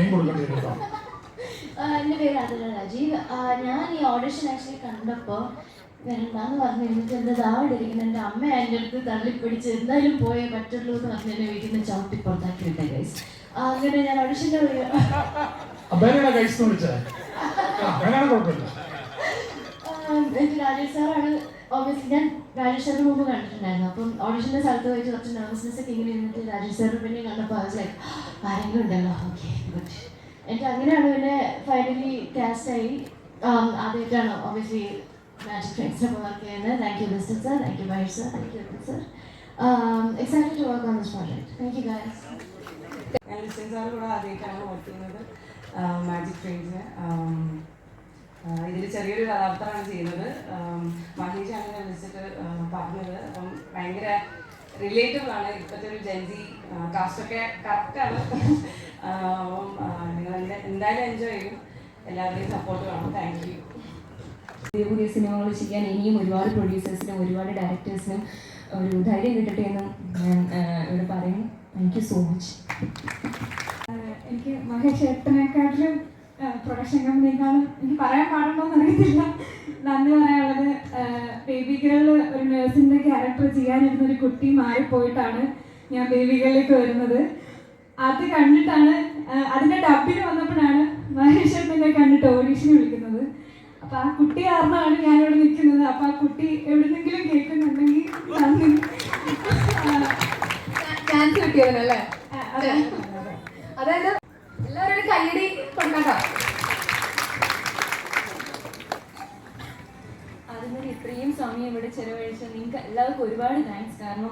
Fine കൊടുക്കേണ്ടി വരും കേട്ടോ എന്റെ പേര് അതല രാജീവ്. ഞാൻ ഈ ഓഡിഷൻ ആക്ച്വലി കണ്ടപ്പോൾ വരണ്ടെന്ന് പറഞ്ഞു എന്നിട്ട് എന്റെ ദാവിടിരിക്കുന്ന എന്റെ എന്റെ അമ്മ എന്റെ അടുത്ത് തള്ളിപ്പിടിച്ച് എന്തായാലും പോയേ പറ്റുള്ളൂ എന്ന് പറഞ്ഞ് എന്നെ വീട്ടിൽ നിന്ന് ചവിട്ടി പുറത്താക്കി വിട്ട ഗൈസ് അങ്ങനെ ഞാൻ ഓഡിഷന്റെ എന്റെ രാജീവ് സാറാണ് ഓബിയസ്ലി ഞാൻ രാജേഷ് സാറിന് മുമ്പ് കണ്ടിട്ടുണ്ടായിരുന്നു. അപ്പം ഓഡിഷന്റെ സ്ഥലത്ത് പോയിട്ട് കുറച്ച് നെർവസ്നെസ് ഒക്കെ ഇങ്ങനെ ഇരുന്നിട്ട് രാജേഷ് സാറിന് പിന്നെ കണ്ടപ്പോൾ ലൈക്ക് ആരെങ്കിലും ഉണ്ടല്ലോ? ഓക്കെ ഗുഡ് എനിക്ക് അങ്ങനെയാണ് പിന്നെ ഫൈനലി കാസ്റ്റായി ആദ്യമായിട്ടാണ് ഓബിയസ്ലി മാജിക് ഫ്രണ്ട്സിനെ വർക്ക് ചെയ്യുന്നത്. Thank you mister sir thank you Mahesh sir thank you sir excited to work on this project thank you guys ഞാൻ ലിസ്റ്റൻ സാർ കൂടെ ആദ്യമായിട്ടാണ് വർക്ക് ചെയ്യുന്നത് മാജിക് ഫ്രെയിംസിന് ഇതിൽ ചെറിയൊരു കഥാപാത്രമാണ് ചെയ്യുന്നത്. മഹേഷാണ് ഞാൻ വിളിച്ചിട്ട് പറഞ്ഞത്. അപ്പം ഭയങ്കര റിലേറ്റബിൾ ആണ് ഇപ്പോഴത്തെ ഒരു ജെൻസി കാസ്റ്റൊക്കെ കറക്റ്റാണ് അപ്പം നിങ്ങൾ എന്താ- എന്തായാലും എൻജോയ് ചെയ്യും. എല്ലാവരുടെയും സപ്പോർട്ട് വേണം. താങ്ക് യു പുതിയ പുതിയ സിനിമകൾ ചെയ്യാൻ ഇനിയും ഒരുപാട് പ്രൊഡ്യൂസേഴ്സിനും ഒരുപാട് ഡയറക്ടേഴ്സിനും ഒരു ധൈര്യം കിട്ടട്ടെ എന്നും ഞാൻ ഇവിടെ പറയുന്നു താങ്ക് യു സോ മച്ച് എനിക്ക് മഹേഷ് ഏട്ടനെക്കാട്ടിലും പ്രൊഡക്ഷൻ കമ്പനിയെക്കാളും എനിക്ക് പറയാൻ പാടുണ്ടോന്ന് അറിയത്തില്ല. നന്ദി പറയാനുള്ളത്. ബേബി ഗേൾ ഒരു നേഴ്സിന്റെ ക്യാരക്ടർ ചെയ്യാനിരുന്ന ഒരു കുട്ടി മാറിപ്പോയിട്ടാണ് ഞാൻ ബേബി ഗേളിലേക്ക് വരുന്നത്. അത് കണ്ടിട്ടാണ് അതിന്റെ ഡബിന് വന്നപ്പോഴാണ് മഹേഷ് എന്നെ കണ്ടിട്ട് ഓഡീഷന് വിളിക്കുന്നത്. അപ്പൊ ആ കുട്ടി കാരണമാണ് ഞാനിവിടെ നിൽക്കുന്നത്. അപ്പൊ ആ കുട്ടി എവിടുന്നെങ്കിലും കേൾക്കുന്നുണ്ടെങ്കിൽ നന്ദി. ചാൻസ് കിട്ടിയതിനല്ലേ സമയം ഇവിടെ ചെലവഴിച്ച നിങ്ങൾക്ക് എല്ലാവർക്കും ഒരുപാട് താങ്ക്സ് കാരണം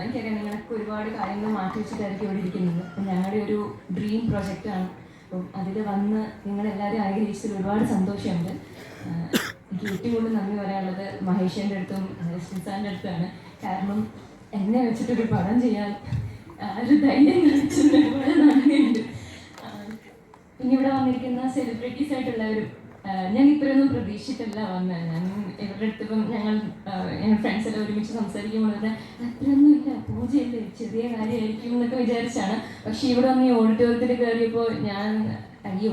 എനിക്കറിയാം നിങ്ങളൊക്കെ ഒരുപാട് കാര്യങ്ങൾ മാറ്റി വെച്ചിട്ടായിരിക്കും ഇവിടെ ഇരിക്കുന്നത്. ഞങ്ങളുടെ ഒരു ഡ്രീം പ്രൊജക്റ്റാണ് അപ്പം അതിൽ വന്ന് നിങ്ങളെല്ലാവരും ആഗ്രഹിച്ചതിൽ ഒരുപാട് സന്തോഷമുണ്ട്. എനിക്ക് ഏറ്റവും കൂടുതൽ നന്ദി പറയാനുള്ളത് മഹേഷിന്റെ അടുത്തും ശ്രീസാറിന്റെ അടുത്താണ് കാരണം എന്നെ വെച്ചിട്ടൊരു പടം ചെയ്യാൻ ഒരു ധൈര്യം കാണിച്ചതിന് ഒരുപാട് നന്ദിയുണ്ട്. പിന്നെ ഇവിടെ വന്നിരിക്കുന്ന സെലിബ്രിറ്റീസ് ആയിട്ടുള്ളവരും ഞാൻ ഇത്രയൊന്നും പ്രതീക്ഷിച്ചിട്ടല്ല വന്നത് ഞാൻ ഇവരുടെ അടുത്ത് ഇപ്പം ഞങ്ങൾ ഞങ്ങൾ ഫ്രണ്ട്സ് എല്ലാം ഒരുമിച്ച് സംസാരിക്കുമ്പോൾ തന്നെ അത്രയൊന്നും ഇല്ല പൂജയല്ലേ ചെറിയ കാര്യമായിരിക്കും എന്നൊക്കെ വിചാരിച്ചാണ്. പക്ഷെ ഇവിടെ വന്ന് ഈ ഓഡിറ്റോറിയത്തിൽ കയറിയപ്പോൾ ഞാൻ അയ്യോ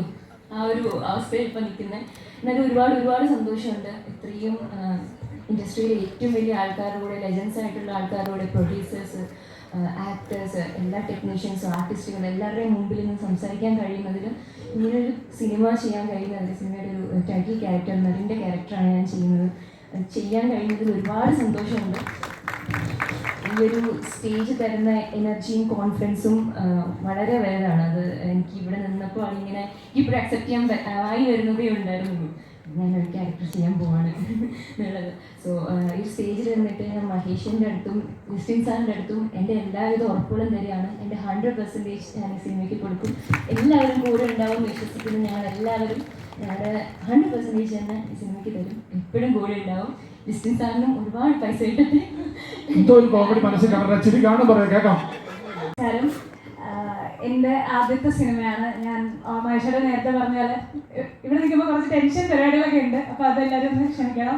ആ ഒരു അവസ്ഥയിൽ ഇപ്പം നിൽക്കുന്നത് എന്നാലും ഒരുപാട് ഒരുപാട് സന്തോഷമുണ്ട്. ഇത്രയും ഇൻഡസ്ട്രിയിലെ ഏറ്റവും വലിയ ആൾക്കാരുടെ കൂടെ ലെജൻസ് ആയിട്ടുള്ള ആൾക്കാരുടെ പ്രൊഡ്യൂസേഴ്സ് ആക്ടേഴ്സ് എല്ലാ ടെക്നീഷ്യൻസും ആർട്ടിസ്റ്റുകളും എല്ലാവരുടെയും മുമ്പിൽ നിന്ന് സംസാരിക്കാൻ കഴിയുന്നതിലും ഇങ്ങനൊരു സിനിമ ചെയ്യാൻ കഴിയുന്നതിൽ സിനിമയുടെ ഒരു ടൈറ്റിൽ ക്യാരക്ടർ നടിന്റെ ക്യാരക്ടറാണ് ഞാൻ ചെയ്യുന്നത്. ചെയ്യാൻ കഴിയുന്നതിൽ ഒരുപാട് സന്തോഷമുണ്ട്. ഈ ഒരു സ്റ്റേജ് തരുന്ന എനർജിയും കോൺഫിഡൻസും വളരെ വലുതാണ് അത് എനിക്ക് ഇവിടെ നിന്നപ്പോൾ അതിങ്ങനെ ഇപ്പോഴും അക്സെപ്റ്റ് ചെയ്യാൻ ആയി വരുന്നതേ ഉണ്ടായിരുന്നുള്ളൂ. ഞാൻ ഒരു ക്യാരക്ടർ ചെയ്യാൻ പോവാണ്. എന്നുള്ളത്. സോ ഈ സ്റ്റേജിൽ വന്നിട്ട് ഞാൻ മഹേഷിന്റെ അടുത്തും ക്രിസ്ത്യൻ സാറിന്റെ അടുത്തും എന്റെ എല്ലാവിധ ഉറപ്പുകളും തരികയാണ്. എന്റെ ഹൺഡ്രഡ് പെർസെന്റേജ് ഞാൻ ഈ സിനിമയ്ക്ക് കൊടുക്കും. എല്ലാവരും കൂടെ ഉണ്ടാവും വിശ്വസിക്കുന്നു. ഞങ്ങൾ എല്ലാവരും ഞങ്ങളുടെ ഹൺഡ്രഡ് പെർസെന്റേജ് തന്നെ ഈ സിനിമയ്ക്ക് തരും. എപ്പോഴും കൂടെ ഉണ്ടാവും. ക്രിസ്ത്യൻ സാറിനും ഒരുപാട് പൈസ കിട്ടട്ടെ. എന്തോ ഒരു കോമഡി മനസ്സിൽ കാണാൻ ചിരി കാണും. പറയാം കേൾക്കാം. എന്റെ ആദ്യത്തെ സിനിമയാണ് ഞാൻ മഹേഷയുടെ നേരത്തെ പറഞ്ഞ പോലെ ഇവിടെ നിൽക്കുമ്പോൾ കുറച്ച് ടെൻഷൻ പരിപാടികളൊക്കെ ഉണ്ട് അപ്പോൾ അതെല്ലാവരും ഒന്ന് ക്ഷമിക്കണം.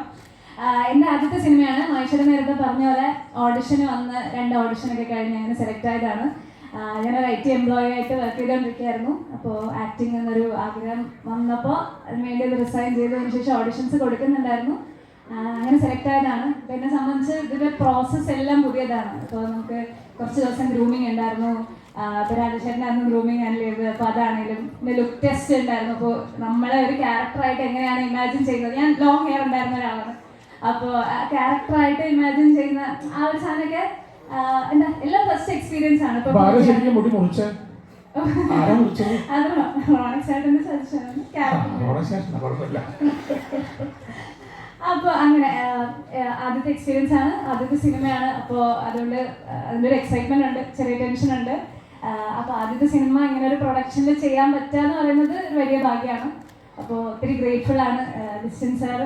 എന്റെ ആദ്യത്തെ സിനിമയാണ് മഹേഷയുടെ നേരത്തെ പറഞ്ഞ പോലെ ഓഡിഷന് വന്ന് രണ്ട് ഓഡിഷനൊക്കെ കഴിഞ്ഞ് അങ്ങനെ സെലക്ട് ആയതാണ്. ഞാൻ ഒരു ഐ ടി എംപ്ലോയി ആയിട്ട് വർക്ക് ചെയ്തുകൊണ്ടിരിക്കുകയായിരുന്നു അപ്പോൾ ആക്ടിങ് എന്നൊരു ആഗ്രഹം വന്നപ്പോൾ അതിനുവേണ്ടി അത് റിസൈൻ ചെയ്തതിന് ശേഷം ഓഡിഷൻസ് കൊടുക്കുന്നുണ്ടായിരുന്നു. അങ്ങനെ സെലക്ട് ആയതാണ്. എന്നെ സംബന്ധിച്ച് ഇതിന്റെ പ്രോസസ്സ് എല്ലാം പുതിയതാണ്. അപ്പോൾ നമുക്ക് കുറച്ച് ദിവസം ഗ്രൂമിങ് ഉണ്ടായിരുന്നു. അപ്പോൾ രാജശേഖരനായിരുന്നു ഗ്രൂമിങ് ഹാൻഡിൽ ചെയ്തത് അപ്പോൾ അതാണെങ്കിലും പിന്നെ ലുക്ക് ടെസ്റ്റ് ഉണ്ടായിരുന്നു. അപ്പോൾ നമ്മളെ ഒരു ക്യാരക്ടറായിട്ട് എങ്ങനെയാണ് ഇമാജിൻ ചെയ്യുന്നത്? ഞാൻ ലോങ് ഹെയർ ഉണ്ടായിരുന്ന ഒരാളാണ്. അപ്പോൾ ക്യാരക്ടറായിട്ട് ഇമാജിൻ ചെയ്യുന്ന ആ ഒരു സാധനമൊക്കെ എന്താ എല്ലാം ഫസ്റ്റ് എക്സ്പീരിയൻസ് ആണ്. അപ്പൊ അത് റോണക് സജഷനാണ് അങ്ങനെ ആദ്യത്തെ എക്സ്പീരിയൻസ് ആണ്. ആദ്യത്തെ സിനിമയാണ് അപ്പോൾ അതുകൊണ്ട് അതിന്റെ ഒരു എക്സൈറ്റ്മെന്റ് ഉണ്ട്. ചെറിയ ടെൻഷൻ ഉണ്ട്. അപ്പോൾ ആദ്യത്തെ സിനിമ ഇങ്ങനെ ഒരു പ്രൊഡക്ഷനിൽ ചെയ്യാൻ പറ്റുക എന്ന് പറയുന്നത് ഒരു വലിയ ഭാഗ്യമാണ്. അപ്പോൾ ഒത്തിരി ഗ്രേറ്റ്ഫുൾ ആണ് ലിസ്റ്റൻ സാർ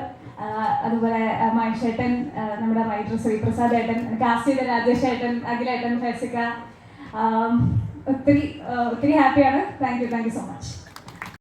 അതുപോലെ മഹേഷേട്ടൻ നമ്മുടെ റൈറ്റർ ശ്രീപ്രസാദ് ഏട്ടൻ കാസ്റ്റ് ചെയ്ത രാജേഷ് ഏട്ടൻ അഖിലേട്ടൻ ഫെസിക്ക ഒത്തിരി ഒത്തിരി ഹാപ്പിയാണ് thank you thank you so much